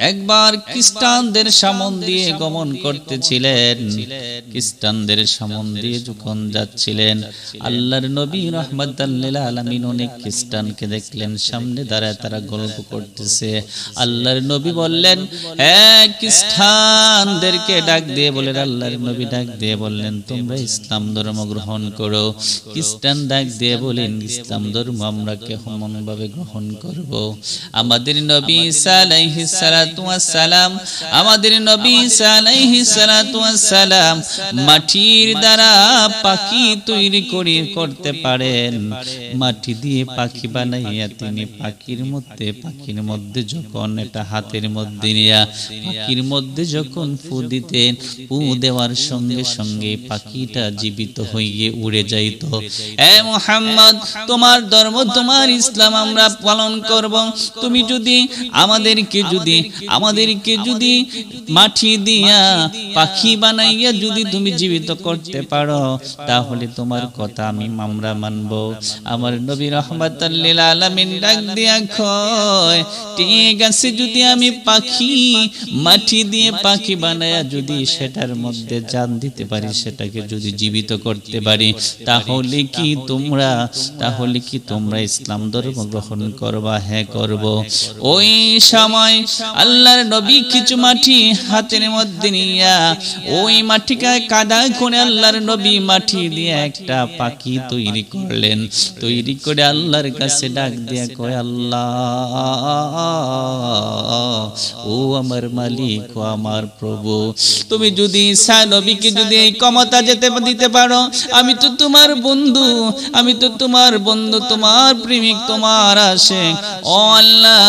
একবার খ্রিস্টানদের সামন দিয়ে গমন করতেছিলেন। খ্রিস্টানদের সামন দিয়ে যখন যাচ্ছিলেন আল্লাহর নবী রহমতুল্লিল আলমিন অনেক খ্রিস্টানকে দেখলেন সামনে দাঁড়ায় তারা গল্প করতেছে। আল্লাহর নবী বললেন হ্যাঁ খ্রিস্টানদেরকে ডাক দিয়ে বলেন আল্লাহর নবী ডাক দিয়ে বললেন তোমরা ইসলাম ধর্ম গ্রহণ করো। খ্রিস্টান ডাক দিয়ে বলেন ইসলাম ধর্ম আমরা কেমন ভাবে গ্রহণ করব? আমাদের নবী আলাইহিস সালাতু সালাম আমাদের নবী ওয়াস সালাম মাটির দ্বারা পাখি তৈরি করে করতে পারেন। মাটি দিয়ে পাখি বানাইয়া তিনি পাখির মধ্যে পাখির মধ্যে যখন, এটা হাতের মধ্যে নিয়া পাখির মধ্যে যখন ফু দিতেন, ফু দেওয়ার সঙ্গে সঙ্গে পাখিটা জীবিত হয়ে উড়ে যাইত। এ মোহাম্মদ, তোমার ধর্ম, তোমার ইসলাম আমরা পালন করব। তুমি যদি আমাদেরকে যদি আমাদেরকে যদি মাটি দিয়া পাখি বানাইয়া যদি তুমি জীবিত করতে পারো তাহলে তোমার কথা আমি আমরা মানব। আমার নবী রহমাতাল্লিল আলামিন ডাক দিয়া কয় ঠিক আছে যদি আমি পাখি মাটি দিয়ে পাখি বানায়া যদি সেটার মধ্যে জান দিতে পারি সেটাকে যদি জীবিত করতে পারি তাহলে কি তোমরা তাহলে কি তোমরা ইসলাম ধর্ম গ্রহণ করবা? হ্যাঁ করব ওই সময় আল্লাহর নবী কিছু মাটি হাতের মধ্যে নিয়া, ওই মাটিকে কাদা করে আল্লাহর নবী মাটি দিয়ে একটা পাখি তৈরি করলেন। তৈরি করে আল্লাহর কাছে ডাক দিয়া কয়, আল্লাহ, ও আমার মালিক, ও আমার প্রভু, তুমি যদি ঈসা নবীকে যদি এই ক্ষমতা যেতে দিতে পারো, আমি তো তোমার বন্ধু, আমি তো তোমার বন্ধু, তোমার প্রেমিক, তোমার আসে ও আল্লাহ,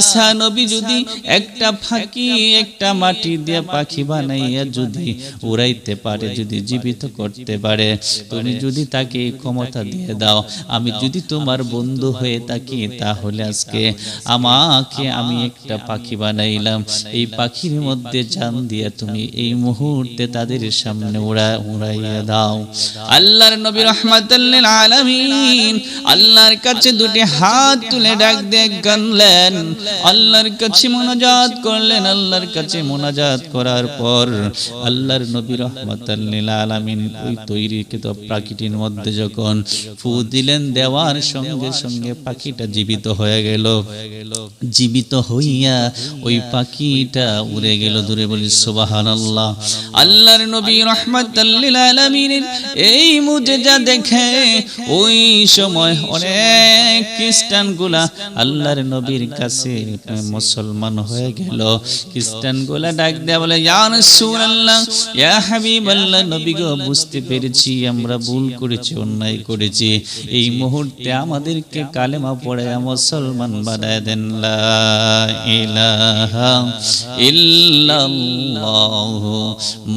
ঈসা নবী যদি একটা ফাঁকি, একটা মাটি দিয়ে পাখি বানাইয়া যদি উড়াইতে পারে, যদি জীবিত করতে পারে, তুমি যদি তাকে ক্ষমতা দিয়ে দাও, আমি যদি তোমার বন্ধু হয়ে থাকি, তাহলে আজকে আমাকে আমি একটা পাখি বানাইলাম। এই পাখির মধ্যে জান দিয়ে তুমি এই মুহূর্তে তাদের সামনে উড়া, উড়াইয়া দাও। আল্লাহর নবী রহমাতুল্লিল আলামিন আল্লাহর কাছে দুটি হাত তুলে ডাক দিয়ে গানলেন। আল্লাহর কাছে মোনাজাত করলেন আল্লাহর কাছে মোনাজাত করার পর আল্লাহর নবী রহমাতুল্লিল আলামিন ওই তৈরিকৃত প্রাকৃতির মধ্যে যখন ফু দিলেন, দেওয়ার সঙ্গে সঙ্গে পাখিটা জীবিত হয়ে গেল। জীবিত হইয়া ওই পাখিটা উড়ে গেল দূরে বলি, সুবহানাল্লাহ। আল্লাহর নবী রহমাতুল্লিল আলামিনের এই মুজেজা দেখে ওই সময় অনেক খ্রিস্টানগুলা আল্লাহর নবীর কাছে মুসলমান হয়ে গেল। খ্রিস্টানগুলা ডাক দেয়া বলে, ইয়া রাসূলুল্লাহ নবী গো, বুঝতে পেরেছি, আমরা ভুল করেছি, অন্যায় করেছি। এই মুহূর্তে আমাদেরকে কালেমা পড়ে মুসলমান বানায় দেন, লা ইলাহা ইল্লাল্লাহ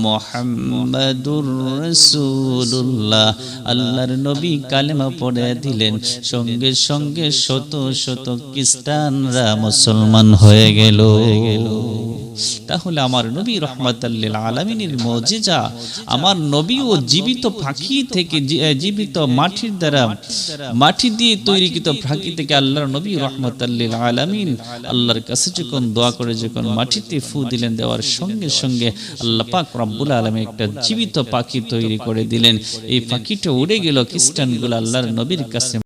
মুহাম্মাদুর রাসূলুল্লাহ। আল্লাহর নবী কালেমা পড়ে দিলেন। সঙ্গে সঙ্গে শত শত খ্রিস্টানরা মুসলমান হয়ে গেল। তাহলে আমার নবী রহমতাল্লিল আলমিনের মজিজা আমার নবী ও জীবিত পাখি থেকে জীবিত মাটির দ্বারা মাটি দিয়ে তৈরিকৃত পাখি থেকে আল্লাহর নবী রহমতাল্লিল আলমিন আল্লাহর কাছে যখন দোয়া করে যখন মাটিতে ফু দিলেন দেওয়ার সঙ্গে সঙ্গে আল্লাহ পাক রব্বুল আলমী একটা জীবিত পাখি তৈরি করে দিলেন। এই পাখিটা উড়ে গেল খ্রিস্টানগুলো আল্লাহর নবীর কাছে।